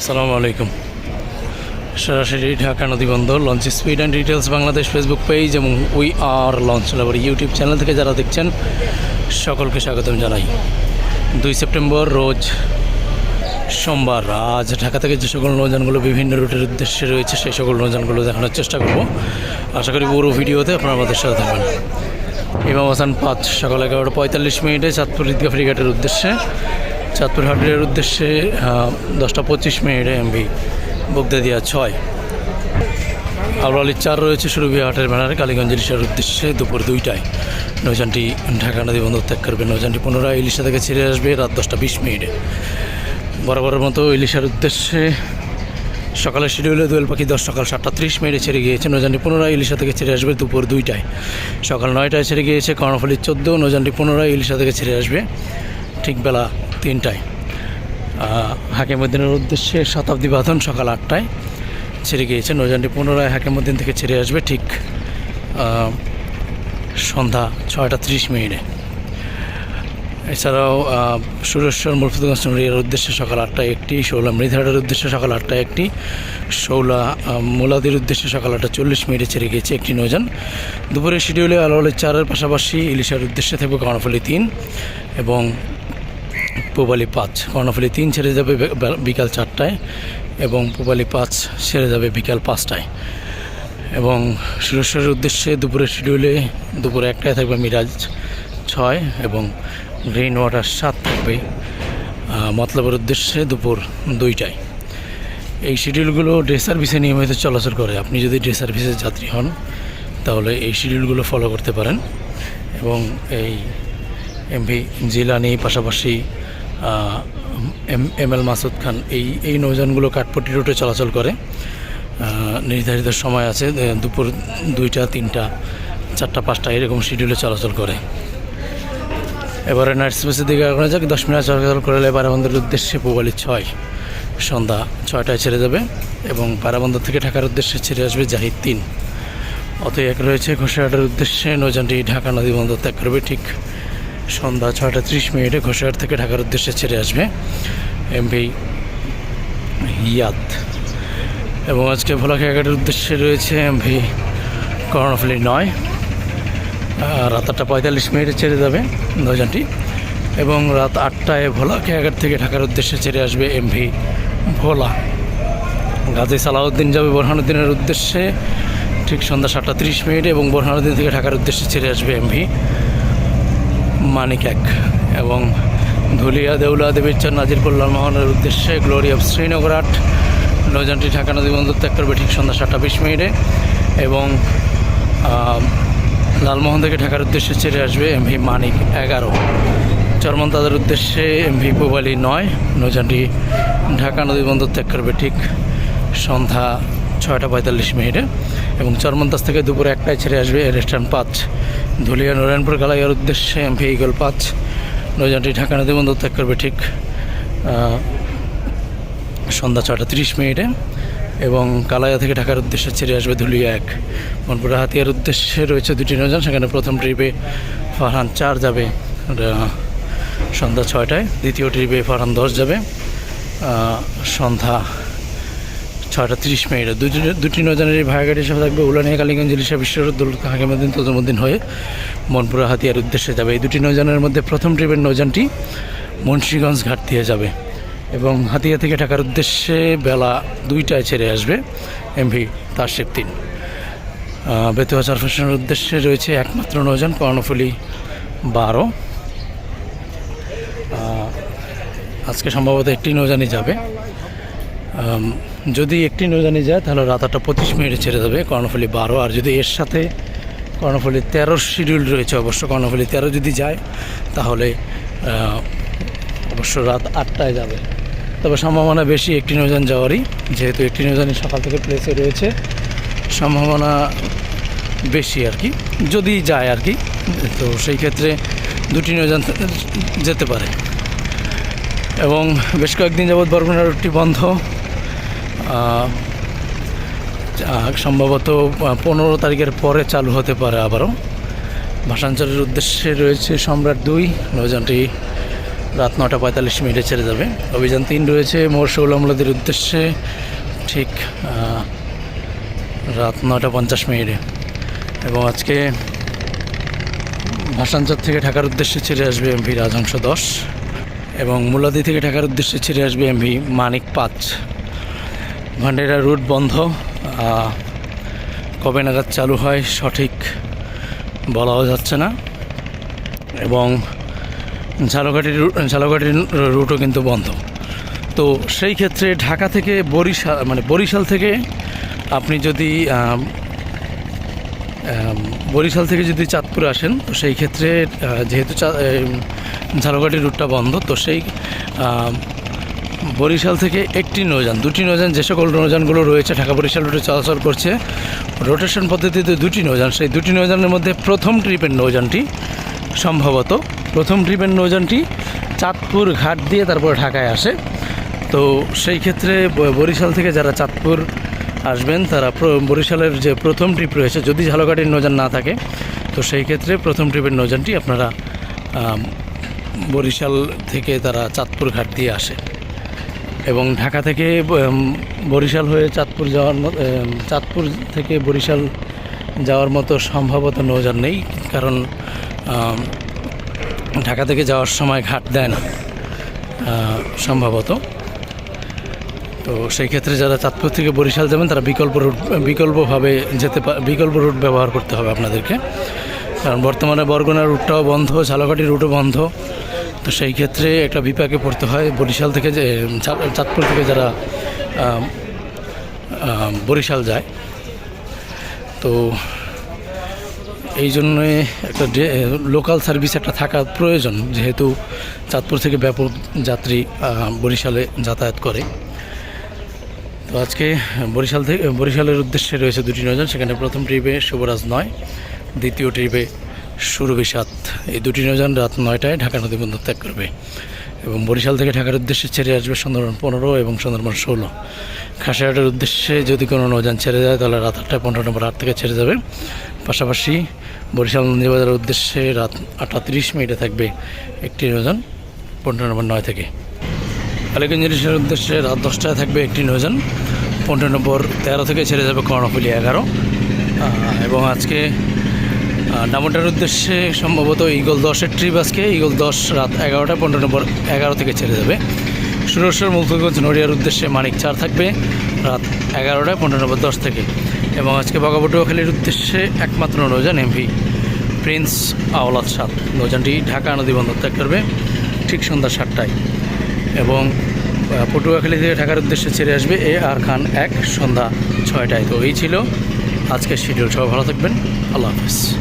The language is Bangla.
আসসালামু আলাইকুম। সরাসরি Dhaka নদীবন্দর launch speed and details Bangladesh Facebook page এবং we are launch lover YouTube channel থেকে যারা দেখছেন, সকলকে স্বাগতম জানাই। দুই সেপ্টেম্বর রোজ সোমবার, আজ ঢাকা থেকে যে সকল নৌযানগুলো বিভিন্ন রুটের উদ্দেশ্যে রয়েছে, সেই সকল নৌযানগুলো দেখানোর চেষ্টা করব। আশা করি পুরো ভিডিওতে আপনারা আমাদের সাথে থাকবেন। ইমাম হাসান পাঁচ, সকাল এগারোটা পঁয়তাল্লিশ মিনিটে চাঁদপুর ঈদগাহ ফ্রিঘাটের উদ্দেশ্যে। চাঁদপুর হাটের উদ্দেশ্যে দশটা পঁচিশ মিনিটে এমবি বগদাদিয়া ছয়। আবরালির চার রয়েছে সুরভি হাটের ব্যানারে, কালীগঞ্জ ইলিশার উদ্দেশ্যে দুপুর দুইটায়। নৌযানটি ঢাকা নদী বন্দর ত্যাগ করবে। নৌযানটি পুনরায় ইলিশা থেকে ছেড়ে আসবে রাত দশটা বিশ মিনিটে। বরাবরের মতো ইলিশার উদ্দেশ্যে সকালের শিডিউলে দোয়েল পাখি দশ, সকাল সাতটা ত্রিশ মিনিটে ছেড়ে গিয়েছে। নৌযানটি পুনরায় ইলিশা থেকে ছেড়ে আসবে দুপুর দুইটায়। সকাল নয়টায় ছেড়ে গিয়েছে কর্ণফুলি চোদ্দ, নৌযানটি পুনরায় ইলিশা থেকে ছেড়ে আসবে। ঠিক বেলা তিনটায়। হাকিমুদ্দিনের উদ্দেশ্যে শতাব্দী বাঁধন সকাল আটটায় ছেড়ে গিয়েছে। নৌযানটি পুনরায় হাকিমুদ্দিন থেকে ছেড়ে আসবে ঠিক সন্ধ্যা ছয়টা ত্রিশ মিনিটে। এছাড়াও সুরেশ্বর মুলফুদগঞ্জ নড়িয়ার উদ্দেশ্যে সকাল আটটায় একটি, শৌলা মৃধাটের উদ্দেশ্যে সকাল আটটায় একটি, শৌলা মুলাদির উদ্দেশ্যে সকাল আটটা চল্লিশ মিনিটে ছেড়ে গিয়েছে একটি নৌযান। দুপুরের শিডিউলে আলোয়ালের চারের পাশাপাশি ইলিশার উদ্দেশ্যে থাকবে কর্ণফুলি তিন এবং পূবালি পাঁচ। কর্ণফুলি তিন ছেড়ে যাবে বিকাল চারটায় এবং পূবালি পাঁচ ছেড়ে যাবে বিকাল পাঁচটায়। এবং সুরেশ্বরের উদ্দেশ্যে দুপুরের শিডিউলে দুপুরে একটায় থাকবে মিরাজ ছয় এবং গ্রিন ওয়াটার সাত থাকবে মতলবের উদ্দেশ্যে দুপুর দুইটায়। এই শিডিউলগুলো ডে সার্ভিসে নিয়মিত চলাচল করে। আপনি যদি ডে সার্ভিসের যাত্রী হন, তাহলে এই শিডিউলগুলো ফলো করতে পারেন। এবং এই এমভি জিলানি পাশাপাশি M M L Masud Khan, এই এই নৌযানগুলো কাঠপট্টি রুটে চলাচল করে। নির্ধারিত সময় আছে দুপুর দুইটা, তিনটা, চারটা, পাঁচটা, এরকম শিডিউলে চলাচল করে। এবারে নাইট স্পেসের দিকে আগানো যাক, দশ মিনিট চলাচল করলে পারাবন্দরের উদ্দেশ্যে পুবালি ছয়। সন্ধ্যা ছয়টায় ছেড়ে যাবে এবং পারাবন্দর থেকে ঢাকার উদ্দেশ্যে ছেড়ে আসবে জাহিদ তিন। অতএব এক রয়েছে ঘোষাহাটের উদ্দেশ্যে, নৌযানটি ঢাকা নদী বন্দর ত্যাগ করবে, ঠিক সন্ধ্যা ছয়টা ত্রিশ মিনিটে ঘোষাহাট থেকে ঢাকার উদ্দেশ্যে ছেড়ে আসবে এমভি ইয়াদ এবং আজকে ভোলাখাঘাটের উদ্দেশ্যে রয়েছে এমভি কর্ণফুলি নয়। রাত আটটা পঁয়তাল্লিশ মিনিটে ছেড়ে যাবে নৌযানটি। এবং রাত আটটায় ভোলা খেয়াঘাট থেকে ঢাকার উদ্দেশ্যে ছেড়ে আসবে এমভি ভোলা। গাজী সালাউদ্দিন যাবে বোরহানুদ্দিনের উদ্দেশ্যে। ঠিক সন্ধ্যা সাতটা তিরিশ মিনিট এবং বোরহানুদ্দিন থেকে ঢাকার উদ্দেশ্যে ছেড়ে আসবে এমভি মানিক এক এবং ধুলিয়া দেউলা দেবীর চার নাজিরপুর লালমোহনের উদ্দেশ্যে গ্লোরি অফ শ্রীনগর আট নৌযানটি ঢাকা নদী বন্দর ত্যাগ করবে ঠিক সন্ধ্যা সাতটা বিশ মিনিটে এবং লালমোহন থেকে ঢাকার উদ্দেশ্যে ছেড়ে আসবে এমভি মানিক এগারো। চরমন তাদের উদ্দেশ্যে এমভি পুবালি নয়, নৌযানটি ঢাকা নদী বন্দর ত্যাগ করবে ঠিক সন্ধ্যা ছয়টা পঁয়তাল্লিশ মিনিটে এবং চরমন্তাজ থেকে দুপুরে একটায় ছেড়ে আসবে রেস্টার্ন পাঁচ। ধুলিয়া নারায়ণপুর কালাইয়ার উদ্দেশ্যে ইগল পাঁচ নৌযানটি ঢাকা নদী বন্দর ত্যাগ করবে ঠিক সন্ধ্যা ছটা তিরিশ মিনিটে এবং কালাইয়া থেকে ঢাকার উদ্দেশ্যে ছেড়ে আসবে ধুলিয়া এক। মনপুরা হাতিয়ার উদ্দেশ্যে রয়েছে দুটি নৌযান, সেখানে প্রথম ট্রিপে ফারহান চার যাবে সন্ধ্যা ছয়টায় দ্বিতীয় ট্রিপে ফারহান দশ যাবে সন্ধ্যা ছয়টা তিরিশ মিনিটে। দুটি দুটি নৌযানের এই ভাড়াগাড়ি হিসেবে থাকবে উলানিয়া, কালীগঞ্জ, ইলিশা বিশ্বরুদ্দুল হাকিমুদ্দিন তজমুদ্দিন হয়ে মনপুরা হাতিয়ার উদ্দেশ্যে যাবে। এই দুটি নৌযানের মধ্যে প্রথম ট্রিপের নৌযানটি মুন্সীগঞ্জ ঘাট দিয়ে যাবে এবং হাতিয়া থেকে ঢাকার উদ্দেশ্যে বেলা দুইটায় ছেড়ে আসবে এমভি তারশেপ তিন। বেতুয়া চারফেশনের উদ্দেশ্যে রয়েছে একমাত্র নৌযান কর্ণফুলি বারো। আজকে সম্ভবত একটি নৌযানই যাবে। যদি একটি নৌযানি যায়, তাহলে রাত আটটা পঁচিশ মিনিটে ছেড়ে যাবে কর্ণফুলি বারো। আর যদি এর সাথে কর্ণফুলি তেরোর শিডিউল রয়েছে, অবশ্য কর্ণফুলি তেরো যদি যায়, তাহলে অবশ্য রাত আটটায় যাবে। তবে সম্ভাবনা বেশি একটি নৌযান যাওয়ারই, যেহেতু একটি নৌযানই সকাল থেকে প্লেসে রয়েছে, সম্ভাবনা বেশি আর কি, যদি যায় আর কি, তো সেই ক্ষেত্রে দুটি নৌযান যেতে পারে। এবং বেশ কয়েকদিন যাবৎ বরগুনা রুটটি বন্ধ। সম্ভবত পনেরো তারিখের পরে চালু হতে পারে আবারও। ভাষাঞ্চলের উদ্দেশ্যে রয়েছে সম্রাট দুই। নৌযানটি রাত নটা পঁয়তাল্লিশ মিনিটে ছেড়ে যাবে। অভিযান তিন রয়েছে। মোর শৌলামলাদের উদ্দেশ্যে ঠিক রাত নটা পঞ্চাশ মিনিটে। এবং আজকে ভাসানচর থেকে ঢাকার উদ্দেশ্যে ছেড়ে আসবে এমভি রাজহংস দশ এবং মুলাদি থেকে ঢাকার উদ্দেশ্যে ছেড়ে আসবে এমভি মানিক পাঁচ। ভান্ডেরা রুট বন্ধ। কবে নাগাদ চালু হয় সঠিক বলাও যাচ্ছে না। এবং ঝালকাঠির ঝালকাঠির রুটও কিন্তু বন্ধ। তো সেই ক্ষেত্রে ঢাকা থেকে বরিশাল মানে বরিশাল থেকে আপনি যদি বরিশাল থেকে যদি চাঁদপুরে আসেন, তো সেই ক্ষেত্রে যেহেতু ঝালকাঠির রুটটা বন্ধ, তো সেই বরিশাল থেকে একটি নৌযান, দুটি নৌযান, যে সকল নৌযানগুলো রয়েছে, ঢাকা বরিশাল রুটে চলাচল করছে। রোটেশন পদ্ধতিতে দুটি নৌযান, সেই দুটি নৌযানের মধ্যে প্রথম ট্রিপের নৌযানটি সম্ভবত, প্রথম ট্রিপের নৌযানটি চাঁদপুর ঘাট দিয়ে তারপর ঢাকায় আসে। তো সেই ক্ষেত্রে বরিশাল থেকে যারা চাঁদপুর আসবেন, তারা বরিশালের যে প্রথম ট্রিপ রয়েছে, যদি ঝালকাঠির নৌযান না থাকে, তো সেই ক্ষেত্রে প্রথম ট্রিপের নৌযানটি আপনারা বরিশাল থেকে তারা চাঁদপুর ঘাট দিয়ে আসে। এবং ঢাকা থেকে বরিশাল হয়ে চাঁদপুর যাওয়ার মতো চাঁদপুর থেকে বরিশাল যাওয়ার মতো সম্ভবত নৌযান নেই, কারণ ঢাকা থেকে যাওয়ার সময় ঘাট দেয় না সম্ভবত। তো সেই ক্ষেত্রে যারা চাঁদপুর থেকে বরিশাল যাবেন, তারা বিকল্প রুট, বিকল্পভাবে যেতে বিকল্প রুট ব্যবহার করতে হবে আপনাদেরকে। কারণ বর্তমানে বরগুনা রুটটাও বন্ধ, ঝালকাঠি রুটও বন্ধ তো সেই ক্ষেত্রে একটা বিপাকে পড়তে হয়। বরিশাল থেকে যে চাঁদপুর থেকে যারা বরিশাল যায়, তো এই জন্যে একটা লোকাল সার্ভিস একটা থাকা প্রয়োজন, যেহেতু চাঁদপুর থেকে ব্যাপক যাত্রী বরিশালে যাতায়াত করে। তো আজকে বরিশাল থেকে, বরিশালের উদ্দেশ্যে রয়েছে দুটি নৌযান সেখানে প্রথম ট্রিপে শুভরাজ নয়, দ্বিতীয় ট্রিপে সুরভি সাত এই দুটি নৌযান রাত নয়টায় ঢাকা নদী বন্দর ত্যাগ করবে এবং বরিশাল থেকে ঢাকার উদ্দেশ্যে ছেড়ে আসবে সুন্দরবন পনেরো এবং সুন্দরবন ষোলো। খাসিয়াটের উদ্দেশ্যে যদি কোনো নৌযান ছেড়ে যায়, তাহলে রাত আটটায় পনেরো নম্বর আট থেকে ছেড়ে যাবে। পাশাপাশি বরিশাল নন্দীবাজারের উদ্দেশ্যে রাত আটটা তিরিশ মিনিটে থাকবে একটি নৌযান পনেরো নম্বর নয় থেকে। আলিগঞ্জ ইলিশের উদ্দেশ্যে রাত দশটায় থাকবে একটি নৌযান পনেরো নম্বর তেরো থেকে ছেড়ে যাবে কর্ণফুলি এগারো। এবং আজকে ডামোটার উদ্দেশ্যে সম্ভবত ইগল দশের ট্রিপ আজকে। ইগল দশ রাত এগারোটা, পনেরো নম্বর এগারো থেকে ছেড়ে যাবে। সুরেশ্বর মুক্তগঞ্জ নড়িয়ার উদ্দেশ্যে মানিক চার থাকবে রাত এগারোটায় পনেরো নম্বর দশ থেকে। এবং আজকে বগাবটুয়াখালীর উদ্দেশ্যে একমাত্র নৌযান এমভি, প্রিন্স আওলাদ সাত নৌযানটি ঢাকা নদী বন্দর ত্যাগ করবে ঠিক সন্ধ্যা সাতটায়। এবং পটুয়াখালী থেকে ঢাকার উদ্দেশ্যে ছেড়ে আসবে এ আর খান এক সন্ধ্যা ছয়টায়। তো এই ছিল আজকের শিডিউল সবাই ভালো থাকবেন। আল্লাহ হাফেজ।